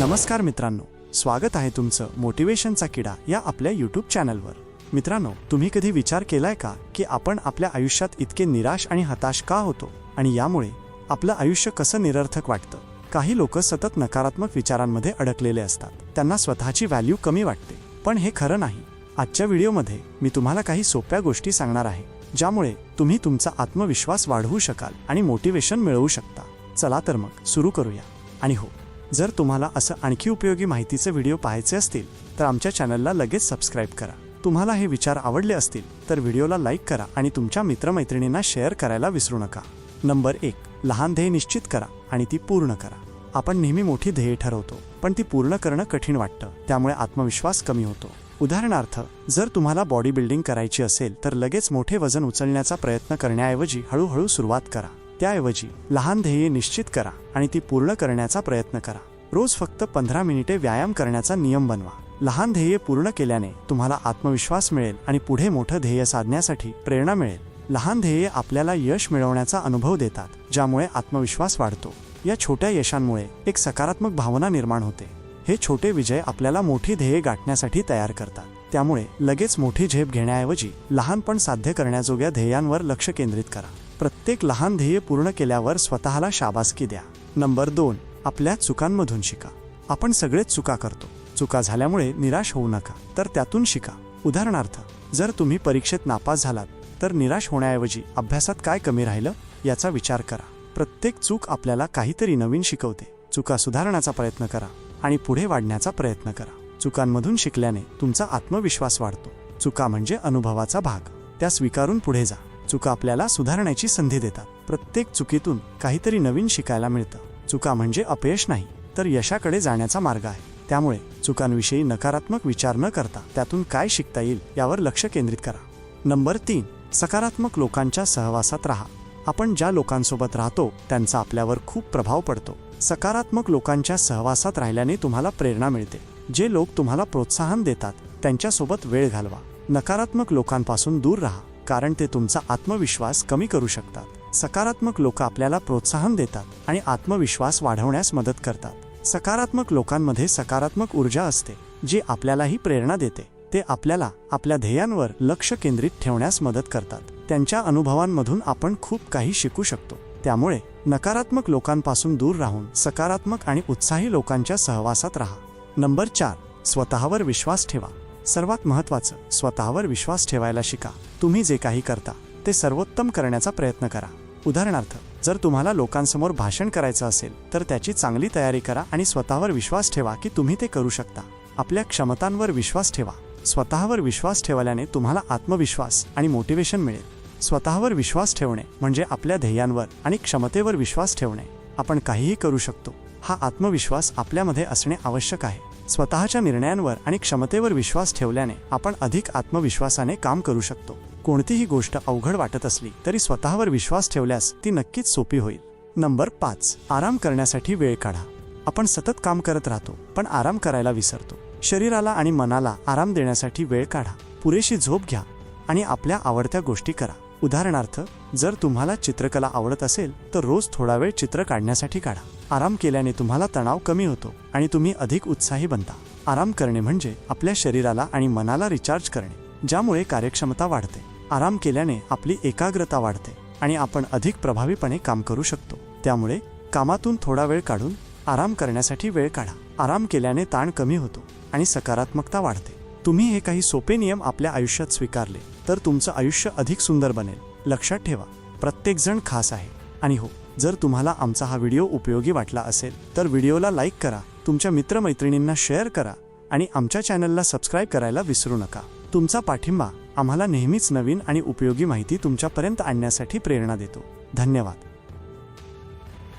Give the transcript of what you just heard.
नमस्कार मित्रांनो स्वागत आहे तुमचं मोटिवेशनचा किडा या आपल्या यूट्यूब चॅनलवर मित्रांनो तुम्ही कधी विचार केलाय का की आपण आपल्या आयुष्यात इतके निराश आणि हताश का होतो? आणि यामुळे आपलं आयुष्य कसं निरर्थक वाटतं? काही लोक सतत नकारात्मक विचारांमध्ये अडकलेले असतात. त्यांना स्वतःची व्हॅल्यू कमी वाटते. पण हे खरं नाही. आजच्या व्हिडिओमध्ये मी तुम्हाला काही सोप्या गोष्टी सांगणार आहे ज्यामुळे तुम्ही तुमचा आत्मविश्वास वाढवू शकाल आणि मोटिवेशन मिळवू शकता. चला तर मग सुरू करूया. आणि हो जर तुम्हाला असं आणखी उपयोगी माहितीचे व्हिडिओ पाहायचे असतील तर आमच्या चॅनलला लगेच सबस्क्राईब करा. तुम्हाला हे विचार आवडले असतील तर व्हिडिओला लाईक करा आणि तुमच्या मित्रमैत्रिणींना शेअर करायला विसरू नका. नंबर एक लहान ध्येय निश्चित करा आणि ती पूर्ण करा. आपण नेहमी मोठी ध्येय ठरवतो पण ती पूर्ण करणं कठीण वाटतं त्यामुळे आत्मविश्वास कमी होतो. उदाहरणार्थ जर तुम्हाला बॉडी बिल्डिंग करायची असेल तर लगेच मोठे वजन उचलण्याचा प्रयत्न करण्याऐवजी हळूहळू सुरुवात करा. त्याऐवजी लहान ध्येये निश्चित करा आणि ती पूर्ण करण्याचा प्रयत्न करा. रोज फक्त पंधरा मिनिटे व्यायाम करण्याचा नियम बनवा. लहान ध्येये पूर्ण केल्याने तुम्हाला आत्मविश्वास मिळेल आणि पुढे मोठं ध्येय साधण्यासाठी प्रेरणा मिळेल. लहान ध्येये आपल्याला यश मिळवण्याचा अनुभव देतात ज्यामुळे आत्मविश्वास वाढतो. या छोट्या यशांमुळे एक सकारात्मक भावना निर्माण होते. हे छोटे विजय आपल्याला मोठी ध्येये गाठण्यासाठी तयार करतात. त्यामुळे लगेच मोठी झेप घेण्याऐवजी लहानपण साध्य करण्याजोग्या ध्येयांवर लक्ष केंद्रित करा. प्रत्येक लहान ध्येय पूर्ण केल्यावर स्वतःला शाबासकी द्या. नंबर दोन आपल्या चुकांमधून शिका. आपण सगळेच चुका करतो. चुका झाल्यामुळे निराश होऊ नका तर त्यातून शिका. उदाहरणार्थ जर तुम्ही परीक्षेत नापास झालात तर निराश होण्याऐवजी अभ्यासात काय कमी राहिलं याचा विचार करा. प्रत्येक चूक आपल्याला काहीतरी नवीन शिकवते. चुका सुधारण्याचा प्रयत्न करा आणि पुढे वाढण्याचा प्रयत्न करा. चुकांमधून शिकल्याने तुमचा आत्मविश्वास वाढतो. चुका म्हणजे अनुभवाचा भाग. त्या स्वीकारून पुढे जा. चुका आपल्याला सुधारण्याची संधी देतात. प्रत्येक चुकीतून काहीतरी नवीन शिकायला मिळतं. चुका म्हणजे अपयश नाही तर यशाकडे जाण्याचा मार्ग आहे. त्यामुळे चुकांविषयी नकारात्मक विचार न करता त्यातून काय शिकता येईल यावर लक्ष केंद्रित करा. नंबर तीन सकारात्मक लोकांच्या सहवासात राहा. आपण ज्या लोकांसोबत राहतो त्यांचा आपल्यावर खूप प्रभाव पडतो. सकारात्मक लोकांच्या सहवासात राहिल्याने तुम्हाला प्रेरणा मिळते. जे लोक तुम्हाला प्रोत्साहन देतात त्यांच्यासोबत वेळ घालवा. नकारात्मक लोकांपासून दूर राहा. कारण ते तुमचा आत्मविश्वास कमी करू शकतात. सकारात्मक लोक आपल्याला प्रोत्साहन देतात आणि आत्मविश्वास वाढवण्यास मदत करतात. सकारात्मक लोकांमध्ये सकारात्मक ऊर्जा असते जी आपल्यालाही प्रेरणा देते. ते आपल्याला आपल्या ध्येयांवर लक्ष केंद्रित ठेवण्यास मदत करतात. त्यांच्या अनुभवांमधून आपण खूप काही शिकू शकतो. त्यामुळे नकारात्मक लोकांपासून दूर राहून सकारात्मक आणि उत्साही लोकांच्या सहवासात राहा. नंबर चार स्वतःवर विश्वास ठेवा. सर्वात महत्त्वाचं स्वतःवर विश्वास ठेवायला शिका. तुम्ही जे काही करता ते सर्वोत्तम करण्याचा प्रयत्न करा. उदाहरणार्थ जर तुम्हाला लोकांसमोर भाषण करायचं असेल तर त्याची चांगली तयारी करा आणि स्वतःवर विश्वास ठेवा की तुम्ही ते करू शकता. आपल्या क्षमतांवर विश्वास ठेवा. स्वतःवर विश्वास ठेवल्याने तुम्हाला आत्मविश्वास आणि मोटिवेशन मिळेल. स्वतःवर विश्वास ठेवणे म्हणजे आपल्या ध्येयांवर आणि क्षमतेवर विश्वास ठेवणे. आपण काहीही करू शकतो. हा आत्मविश्वास आपल्यामध्ये असणे आवश्यक आहे. स्वतःच्या निर्णयांवर आणि क्षमतेवर विश्वास ठेवल्याने आपण अधिक आत्मविश्वासाने काम करू शकतो. कोणतीही गोष्ट अवघड वाटत असली तरी स्वतःवर विश्वास ठेवल्यास ती नक्कीच सोपी होईल. नंबर पाच. आराम करण्यासाठी वेळ काढा. आपण सतत काम करत राहतो पण आराम करायला विसरतो. शरीराला आणि मनाला आराम देण्यासाठी वेळ काढा. पुरेशी झोप घ्या आणि आपल्या आवडत्या गोष्टी करा. उदाहरणार्थ जर तुम्हाला चित्रकला आवडत असेल तर रोज थोडा वेळ चित्र काढण्यासाठी काढा. आराम केल्याने तुम्हाला तणाव कमी होतो आणि तुम्ही अधिक उत्साही बनता. आराम करणे म्हणजे आपल्या शरीराला आणि मनाला रिचार्ज करणे ज्यामुळे कार्यक्षमता वाढते. आराम केल्याने आपली एकाग्रता वाढते आणि आपण अधिक प्रभावीपणे काम करू शकतो. त्यामुळे कामातून थोडा वेळ काढून आराम करण्यासाठी वेळ काढा. आराम केल्याने ताण कमी होतो आणि सकारात्मकता वाढते. तुम्ही हे काही सोपे नियम आपल्या आयुष्यात स्वीकारले तर तुमचं आयुष्य अधिक सुंदर बनेल. लक्षात ठेवा प्रत्येकजण खास आहे. आणि हो जर तुम्हाला आमचा हा व्हिडिओ उपयोगी वाटला असेल तर व्हिडिओला लाईक करा तुमच्या मित्रमैत्रिणींना शेअर करा आणि आमच्या चॅनलला सबस्क्राईब करायला विसरू नका. तुमचा पाठिंबा आम्हाला नेहमीच नवीन आणि उपयोगी माहिती तुमच्यापर्यंत आणण्यासाठी प्रेरणा देतो. धन्यवाद.